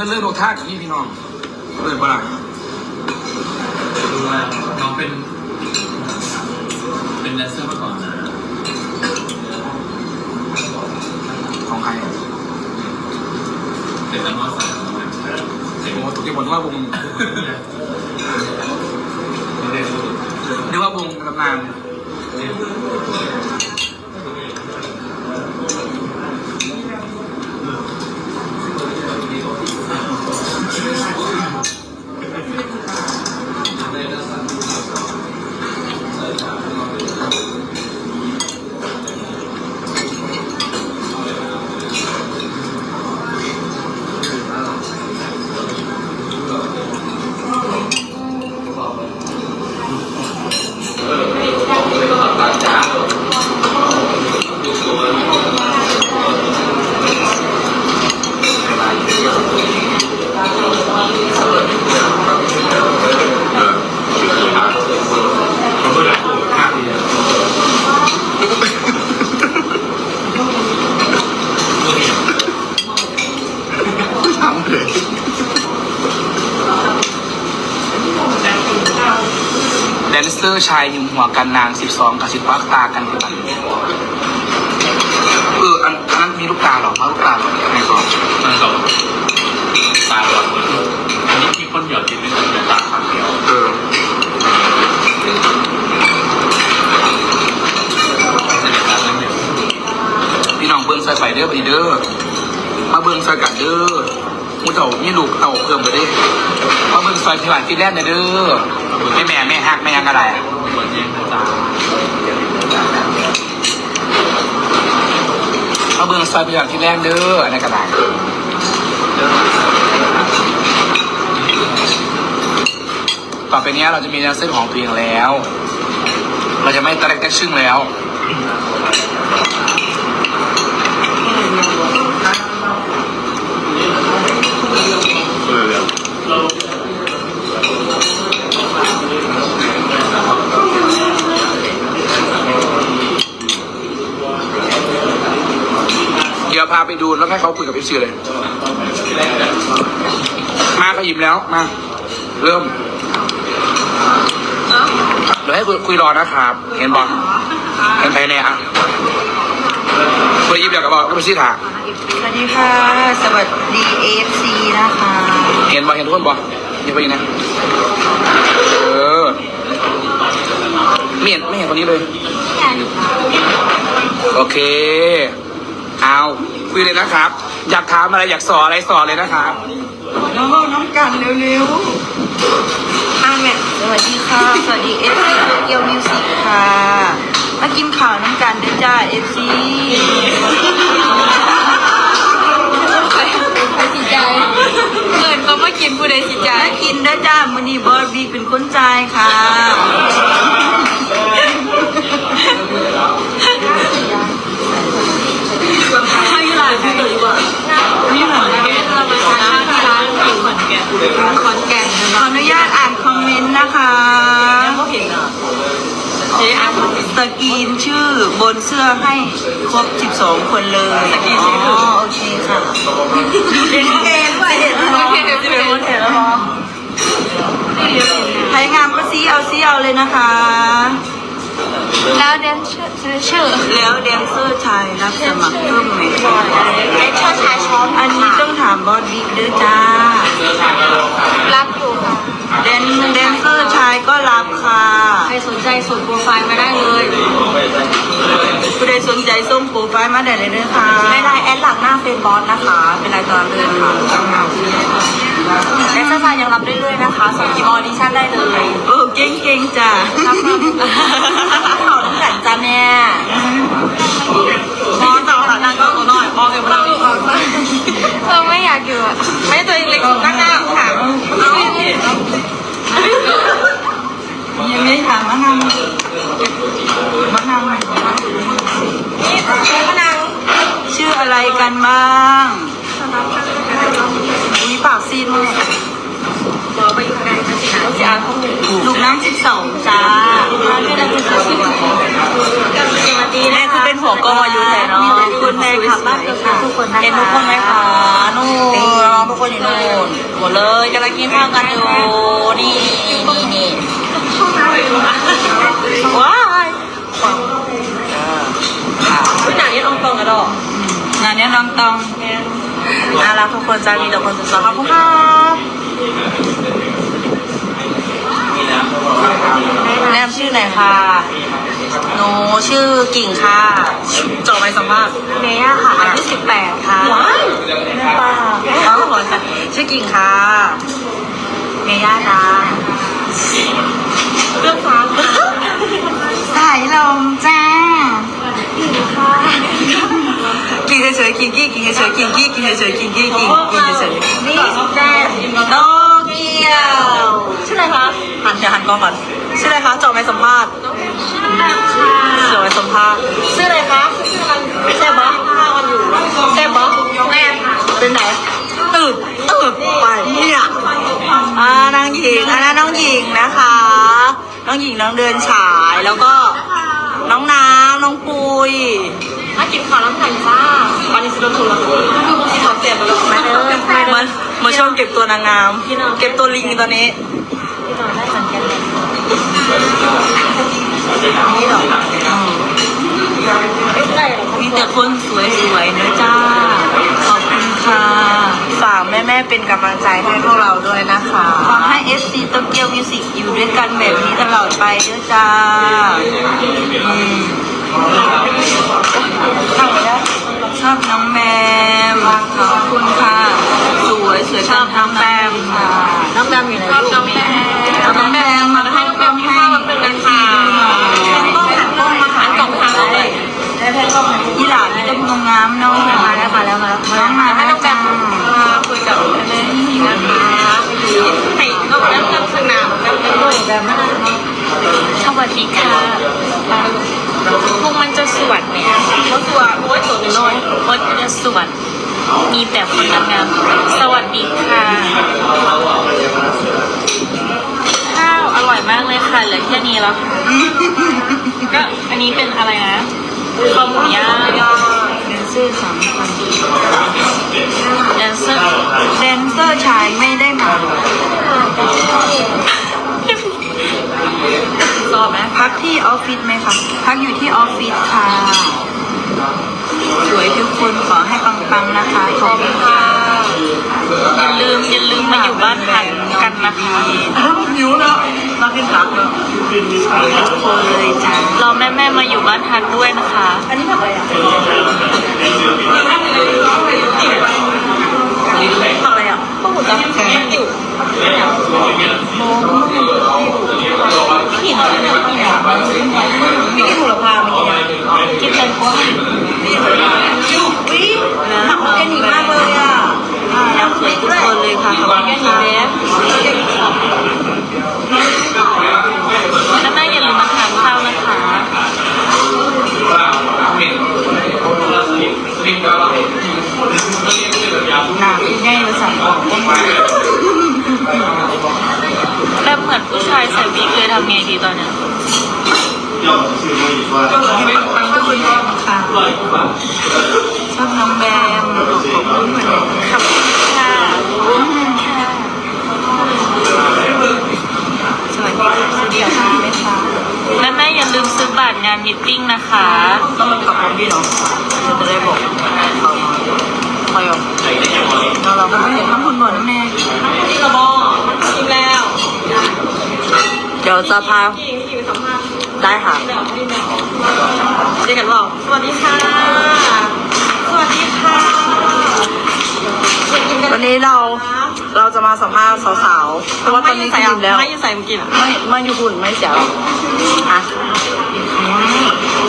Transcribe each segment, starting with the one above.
พื่อนเลิกโดท่ากับพี่พี่น้องเลยปะล่ะดูว่าน้องเป็น เป็นแดนเซอร์มาก่อนนะของใครเป็นนักร้องสายของมันเด็กโอ้ตุกที่ผมนึกว่าวงนึกว่าวงตำนา อร์ชายยุมหัวกันนางสิบสองกับสิบวักตากันที่บันเอออันอันนั้นมีลูกตาเหรอมาลูกตาเหรอไหนก่อนมันก็ตาบอดเลยอันนี้ที่คนหยอดจิตไม่ต้องเป็นตาขางเดียวเออจะเป็นตาตั้งเดียวพี่น้องเบิ้งใส่ไฟเด้อไปเด้อมาเบิ้งใส่กันเด้อมูเจ้ามีลูกเต่าเพิ่มไปเด้มาเบิ้งใส่พี่หวานฟินแลนด์หน่อยเด้อ แม่แม่แม่ฮักแม่ยังกระไรเย็นตามาเบิ้งใส่พี่หวานฟินแลนด์เด้ออันนั้กระไรต่อไปนี้เราจะมีแดนเซอร์ของตัวเองแล้ว เราจะไม่ตะเล็กแตกชึ่งแล้ว ดี๋ยวพาไปดูแล้วให้เขาคุยกับพี่ซีเลย มาก็หยิบแล้วมา เริ่มเดี๋ยวให้คุยคุยรอนะครับ เห็นบอลเห็นไปเนี่ยอะคุยยิบเดี๋ยวกับบอกก็ไปซีถาสวัสดีค่ะ สวัสดีเอฟซีนะคะ เห็นบอลเห็นทุกคนบอลยิบไปอีกนะเออไม่เห็นไม่เห็นคนนี้เลย โอเค เอาคุยเลยนะครับ อยากถามอะไรอยากสอนอะไรสอนเลยนะครับน้องน้องกันเร็วๆอาแม่สวัสดีค่ะ สวัสดีเอฟซีเกียวมิวสิกค่ะ มากินข่าวน้ำกันเด้อจ้าเอฟซีใครสิใจเอินเขามากินผู้ใดสิใจมากินเด้อจ้ามือนี้บอสบีเป็นคนจ่ายค่ะ ให้ร้านที่ดีกว่านี่เหมือนเรามาทานข้าวที่ร้านอยู่ ขอนแก่นขอนแก่นขออนุญาตอ่านคอมเมนต์นะคะแล้วก็เห็นอะเจ๊อ่านคอมเมนต์สกรีนชื่อบนเสื้อให้ครบ 12 คนเลยสกรีนชื่ออ๋อโอเคค่ะเห็นเกมด้วยเห็นโอเคเดี๋ยวจะเป็นคนเห็นแล้วพอใครงามก็ซีเอาซีเอาเลยนะคะ แล้วเดนชื่อชื่อแล้วแดนเซอร์ชายรับสมัครเพิ่มไหมเดนชื่อชายชอบอันนี้ต้องถามบอสบิ๊กด้วยจ้า รับอยู่ค่ะแดนแดนเซอร์ชายก็รับค่ะ ใครสนใจส่งโปรไฟล์มาได้เลยผู้ใดสนใจส่งโปรไฟล์มาได้เลยนะคะในไลน์แอดหลังหน้าเฟซบอสนะคะ เป็นรายตัวเรือนค่ะ เดนเซอร์ชายยังรับเรื่อยๆนะคะส่งทีมออดิชั่นได้เลยเออเก่งเก่งๆจ้ารับเขาน้ำแข็งจ้าแม่มองต่อค่ะนางก็หน่อยมองเก็บเราเธอไม่อยากอยู่อะไม่ตัวเล็กนั่งหน้าค่ะเอายังไม่ถามมะนาวมะนาวนี่คุณพนังชื่ออะไรกันบ้าง บอร์ไปอยู่ไหนจะสินะจะอ่านข้อมูลลูกน้ำสิบสองจ้ามาด้วยนะจะสวัสดีแม่คือเป็นหัวกออยู่แต่เนาะมีแต่คนคุณแฟนคลับบ้านเกิดทุกคนนะคะเห็นทุกคนไหมคะนู่นน้องทุกคนอยู่นู่นหมดเลยกำลังกินข้าวกันอยู่นี่นี่นี่ว้ายคุณหนาเนี่ยตรงๆกันหรองานนี้น้องตอง น่ารักทุกคนจะมีแต่คนสวยๆขอบคุณครับแนะนำชื่อหน่อยค่ะหนูชื่อกิ่งค่ะ จบไปสัมภาษณ์เมย่าค่ะอายุสิบแปดค่ะว้ายแม่ป้าเขาขอค่ะชื่อกิ่งค่ะเมย่าจ้าเรื่องฟ้าสายลมจ้ากิ่ง เฉยๆกิ่งกี้กิ่งเฉยๆกิ่งกี้กิ่งเฉยๆกิ่งกี้กิ่งกิ่งเฉยๆนี่แจ้โตเกียวชื่ออะไรคะหันเดี๋ยวหันกล้องก่อนชื่ออะไรคะจบไปสัมภาษณ์จบไปสัมภาษณ์ชื่ออะไรคะแซ่บบ๊ะข้าวกันอยู่แซ่บบ๊ะแม่เป็นไหนตืดตืดไปเนี่ยอ่าน้องหญิงอันนั้นน้องหญิงนะคะ น้องหญิงน้องเดินฉายแล้วก็น้องน้ำน้องปุยมา กินข้าวน้ำแข็งจ้าวันนี้ซื้อรถทัวร์คือคงกินของเสียไปแล้วไม่เด้อไม่เด้อมันมาช่วงเก็บตัวนางงาม เก็บตัวลิงตอนนี้พี่นอนได้สังเกตเลยนี่หรอไม่ใช่หรอกมีแต่คนสวยๆนะจ้า ขอบคุณค่ะ ฝากแม่ๆเป็นกำลังใจให้พวกเราด้วยนะคะขอให้ FC โตเกียวมิวสิกอยู่ด้วยกันแบบนี้ตลอดไปด้วยจ้าอืม เข้าไปได้ชอบน้องแมมขอบคุณค่ะ สวยสวยชอบน้องแมมค่ะน้องแบมอยู่ไหนชอบน้องแมมเอาน้องแมมมาให้น้องแมมมีข้าวมาเป็นกันค่ะต้องหันกล้องมาหันกล่องทางเราเลยได้แพนกล้องไหนยี่หลานนี่จะพงงามน้องมาแล้วมาแล้วมาแล้วน้องมาให้แล้วน้องแบจ้ามคุยกับแม่นี่นะคะให้ก็แบมนั่งสนามแบมเป็ด้วยแบมนั่งสวัสดีค่ะ พวกมันจะสวดไหมอะเขาตัวโอ้ยตัวน้อยพวกจะสวด มีแต่คนงามๆสวัสดีค่ะ ข้าวอร่อยมากเลยค่ะ เหลือแค่นี้แล้ว ก็อันนี้เป็นอะไรนะคอหมูย่างแดนเซอร์สามคนแดนเซอร์แดนเซอร์ชายไม่ได้มา พักที่ออฟฟิศไหมคะพักอยู่ที่ออฟฟิศค่ะ สวยทุกคนขอให้ปังๆนะคะขอบคุณค่ะอย่าลืมอย่าลืมมาอยู่บ้านพักกันนะคะหิวแล้วมากินผักแล้วทุกคนเลยจ้ารอแม่ๆมาอยู่บ้านพักด้วยนะคะ อันนี้ทำอะไรอะ ทำอะไรอะ พวกหมูจับแข็งมันอยู่หินอะไรเนี่ยมีกินหูละพามีกินกินแตงกวาวิผักมันเป็นหนีมากเลยอะ อยากสวยทุก คนเลยค่ะขอบคุณค่ะแล้วแม่อย่าลืมมาทานข้าวนะคะหนาเป็นไงมาสั่งของก็มาแบบเหมือนผู้ชายใส่วิกเลยทำไงดีตอนเนี้ยชอบน้องแบมขอบคุณเหมือนกับคุณค่ะ สวัส ดีค่ะสวัสดีค่ะไหมคะและแม่อย่าลืมซื้อบัตรงานมิทติ้งนะคะ ต้องมันกับผมพี่เนาะจะได้บอกเขาใครอะเราเราไม่เห็นน้ำคุณหมดนะแม่นี่กระบอกกินแล้ว เดี๋ยวจะพาได้ค่ะเรียกกันว่าสวัสดีค่ะ สวัสดีค่ะวันนี้เรา เราจะมาสัมภาษณ์สาวๆ เพราะว่าตอนนี้กินแล้ว ไม่ใส่เมื่อกี้ไม่ไม่อยู่หุ่นไม่เสียหรอกอะ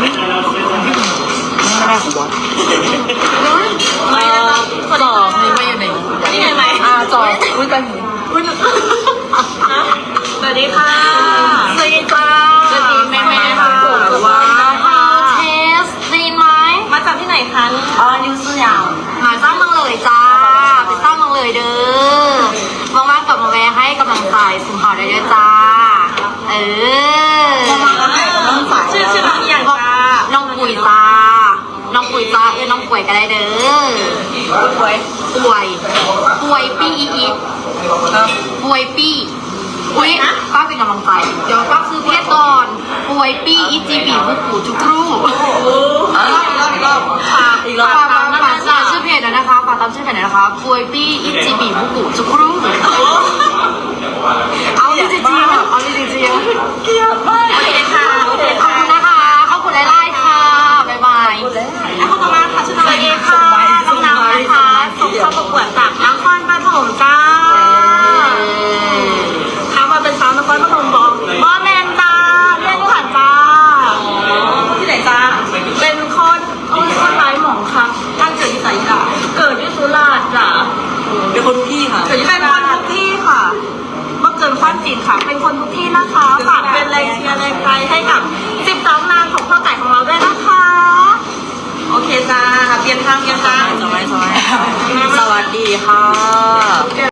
ไม่ได้ของบอสไม่เอ่อจอกไม่อยู่ไหนนี่ไงไหมอ่าจอกอุ้ยกันหิวสวัสดีค่ะสวัสดีจ้าสวัสดีแม่แม่ค่ะว้า ปี้อีอีป่วยปี้ป่วยนะป้าเป็นกำลังใจเดี๋ยวป้าซื้อเพชรก่อนป่วยปี้อีจีบีบุกปูจุกรูรอบอีกรอบอีกรอบฝากฝากฝากชื่อเพจหน่อยนะคะฝากตามชื่อเพจหน่อยนะคะป่วยปี้อีจีบีบุกปูจุกรูเอาจริงๆอะเอาจริงๆ คนทุกที่ค่ะ เป็นคนทุกที่ค่ะเมื่อเกินความจริงค่ะ เป็นคนทุกที่นะคะฝากเป็นแรงเชียร์แรงใจให้กับสิบสองนางของพ่อไก่ของเราด้วยนะคะ โอเคจ้าเปลี่ยนทางเปลี่ยนทางสวัสดีสวัสดีค่ะ